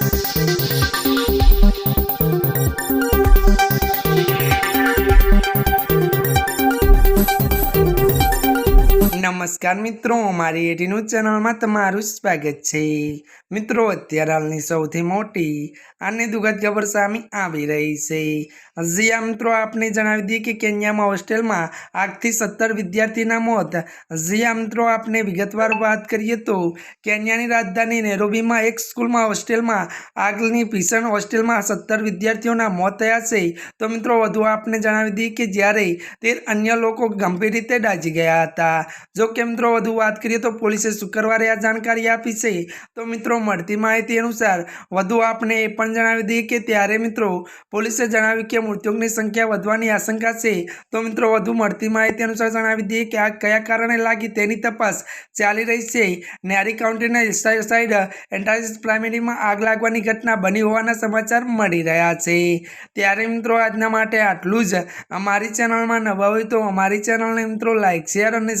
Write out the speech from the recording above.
Thank you. નમસ્કાર મિત્રો, મારી એટીનું ચેનલમાં તમારું સ્વાગત છે. મિત્રો, અત્યારે હાલની સૌથી મોટી અને દુઃખદ ખબર સામે આવી રહી છે. જ્યાં મિત્રો, આપને જણાવી દઈએ કે કેન્યામાં હોસ્ટેલમાં આગથી સત્તર વિદ્યાર્થીના મોત. જ્યાં મિત્રો, આપને વિગતવાર વાત કરીએ તો કેન્યાની રાજધાની નેરોબીમાં એક સ્કૂલમાં હોસ્ટેલમાં આગની ભીષણ હોસ્ટેલમાં સત્તર વિદ્યાર્થીઓના મોત થયા છે. તો મિત્રો, વધુ આપને જણાવી દઈએ કે જ્યારે તે અન્ય લોકો ગંભીર રીતે દાઝી ગયા હતા. જો કે મિત્રો, વધુ વાત કરીએ તો પોલીસે શુક્રવારે આ જાણકારી આપી છે. તો મિત્રો, મળતી માહિતી અનુસાર વધુ આપને એ પણ જણાવી દઈએ કે ત્યારે મિત્રો, પોલીસે જણાવ્યું કે મૃત્યુની સંખ્યા વધવાની આશંકા છે. તો મિત્રો, વધુ મળતી માહિતી અનુસાર જણાવી દઈએ કે આ કયા કારણે લાગી તેની તપાસ ચાલી રહી છે. ન્યારી કાઉન્ટીના સાઈડ એન્ટારિસ પ્રાઇમરીમાં આગ લાગવાની ઘટના બની હોવાના સમાચાર મળી રહ્યા છે. ત્યારે મિત્રો, આજના માટે આટલું જ. અમારી ચેનલમાં નવા હોય તો અમારી ચેનલને મિત્રો લાઇક શેર અને